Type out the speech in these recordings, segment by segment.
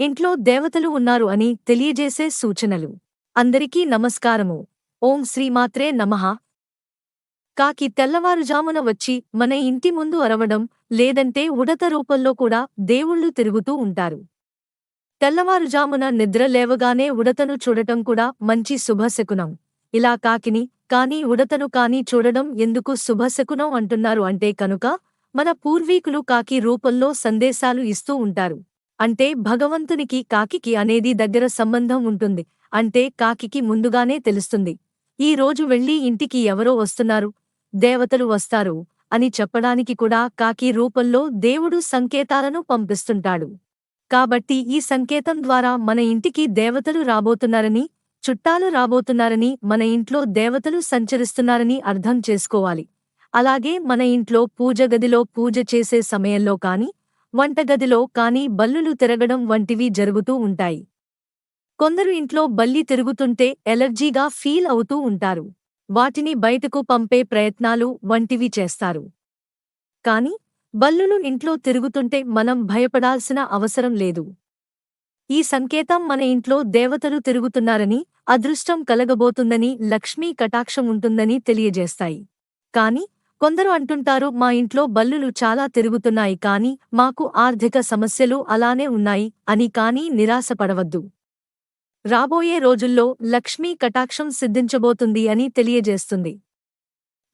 ఇంట్లో దేవతలు ఉన్నారు అని తెలియజేసే సూచనలు. అందరికీ నమస్కారము. ఓం శ్రీమాత్రే నమః. కాకి తెల్లవారుజామున వచ్చి మన ఇంటి ముందు అరవడం లేదంటే ఉడత రూపంలో కూడా దేవుళ్ళు తిరుగుతూ ఉంటారు. తెల్లవారుజామున నిద్ర లేవగానే ఉడతను చూడటం కూడా మంచి శుభశకునం ఇలా కాకిని కానీ ఉడతను కానీ చూడడం ఎందుకు శుభశకునం అంటున్నారు అంటే కనుక మన పూర్వీకులు కాకి రూపంలో సందేశాలు ఇస్తూ ఉంటారు. అంటే భగవంతునికి కాకికి అనేది దగ్గర సంబంధం ఉంటుంది. అంటే కాకికి ముందుగానే తెలుస్తుంది. ఈ రోజు వెళ్ళి ఇంటికి ఎవరో వస్తున్నారు? దేవతలు వస్తారు అని చెప్పడానికి కూడా కాకి రూపంలో దేవుడు సంకేతాలను పంపిస్తుంటాడు. కాబట్టి ఈ సంకేతం ద్వారా మన ఇంటికి దేవతలు రాబోతున్నారని చుట్టాలు రాబోతున్నారని మన ఇంట్లో దేవతలు సంచరిస్తున్నారని అర్థం చేసుకోవాలి. అలాగే మన ఇంట్లో పూజ గదిలో పూజ చేసే సమయంలో కాని వంటగదిలో కాని బల్లులు తిరగడం వంటివి జరుగుతూ ఉంటాయి. కొందరు ఇంట్లో బల్లి తిరుగుతుంటే ఎలర్జీగా ఫీల్ అవుతూ ఉంటారు. వాటిని బయటకు పంపే ప్రయత్నాలు వంటివి చేస్తారు. కాని బల్లులు ఇంట్లో తిరుగుతుంటే మనం భయపడాల్సిన అవసరం లేదు. ఈ సంకేతం మన ఇంట్లో దేవతలు తిరుగుతున్నారని అదృష్టం కలగబోతుందని లక్ష్మీ కటాక్షం ఉంటుందని తెలియజేస్తాయి. కాని కొందరు అంటుంటారు మా ఇంట్లో బల్లులు చాలా తిరుగుతున్నాయి కాని మాకు ఆర్థిక సమస్యలు అలానే ఉన్నాయి అని కాని నిరాశపడవద్దు. రాబోయే రోజుల్లో లక్ష్మీ కటాక్షం సిద్ధించబోతుంది అని తెలియజేస్తుంది.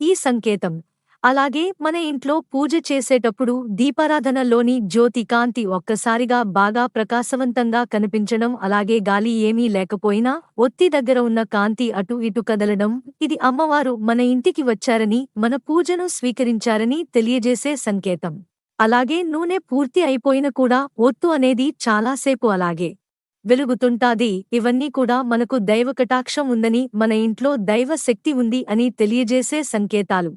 ఈ సంకేతం అలాగే మన ఇంట్లో పూజ చేసేటప్పుడు దీపారాధనలోని జ్యోతి కాంతి ఒక్కసారిగా బాగా ప్రకాశవంతంగా కనిపించడం అలాగే గాలి ఏమీ లేకపోయినా ఒత్తి దగ్గర ఉన్న కాంతి అటు ఇటు కదలడం ఇది అమ్మవారు మన ఇంటికి వచ్చారని మన పూజను స్వీకరించారని తెలియజేసే సంకేతం. అలాగే నూనె పూర్తి అయిపోయిన కూడా ఒత్తు అనేది చాలాసేపు అలాగే వెలుగుతుంటాది. ఇవన్నీ కూడా మనకు దైవ కటాక్షం ఉందని మన ఇంట్లో దైవ శక్తి ఉంది అని తెలియజేసే సంకేతాలు.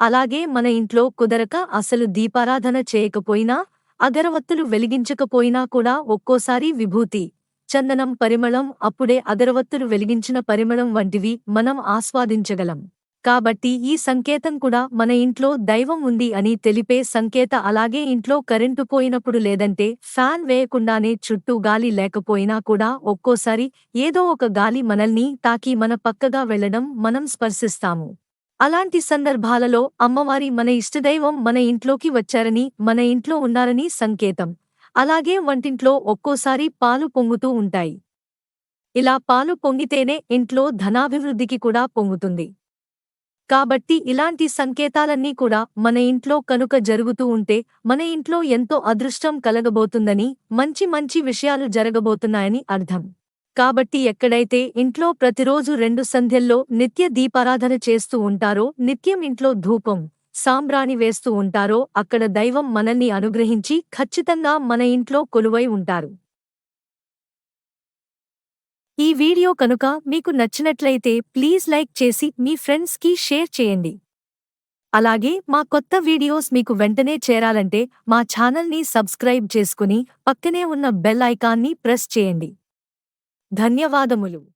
అలాగే మన ఇంట్లో కుదరక అసలు దీపారాధన చేయకపోయినా అగరవత్తులు వెలిగించకపోయినా కూడా ఒక్కోసారి విభూతి చందనం పరిమళం అప్పుడే అగరవత్తులు వెలిగించిన పరిమళం వంటివి మనం ఆస్వాదించగలం. కాబట్టి ఈ సంకేతం కూడా మన ఇంట్లో దైవం ఉంది అని తెలిపే సంకేత అలాగే ఇంట్లో కరెంటు పోయినప్పుడు లేదంటే ఫ్యాన్ వేయకుండానే చుట్టూ గాలి లేకపోయినా కూడా ఒక్కోసారి ఏదో ఒక గాలి మనల్ని తాకి మన పక్కగా వెళ్ళడం మనం స్పర్శిస్తాము. అలాంటి సందర్భాలలో అమ్మవారి మన ఇష్టదైవం మన ఇంట్లోకి వచ్చారని మన ఇంట్లో ఉన్నారని సంకేతం. అలాగే వంటింట్లో ఒక్కోసారి పాలు పొంగుతూ ఉంటాయి. ఇలా పాలు పొంగితేనే ఇంట్లో ధనాభివృద్ధికి కూడా పొంగుతుంది. కాబట్టి ఇలాంటి సంకేతాలన్నీ కూడా మన ఇంట్లో కనుక జరుగుతూ ఉంటే మన ఇంట్లో ఎంతో అదృష్టం కలగబోతుందని మంచి మంచి విషయాలు జరగబోతున్నాయని అర్థం. కాబట్టి ఎక్కడైతే ఇంట్లో ప్రతిరోజు రెండు సంధ్యల్లో నిత్య దీపారాధన చేస్తూ ఉంటారో నిత్యం ఇంట్లో ధూపం సాంబ్రాణి వేస్తూ ఉంటారో అక్కడ దైవం మనల్ని అనుగ్రహించి ఖచ్చితంగా మన ఇంట్లో కొలువై ఉంటారు. ఈ వీడియో కనుక మీకు నచ్చినట్లయితే ప్లీజ్ లైక్ చేసి మీ ఫ్రెండ్స్కి షేర్ చేయండి. అలాగే మా కొత్త వీడియోస్ మీకు వెంటనే చేరాలంటే మా ఛానల్ని సబ్స్క్రైబ్ చేసుకుని పక్కనే ఉన్న బెల్ ఐకాన్ని ప్రెస్ చేయండి. ధన్యవాదములు.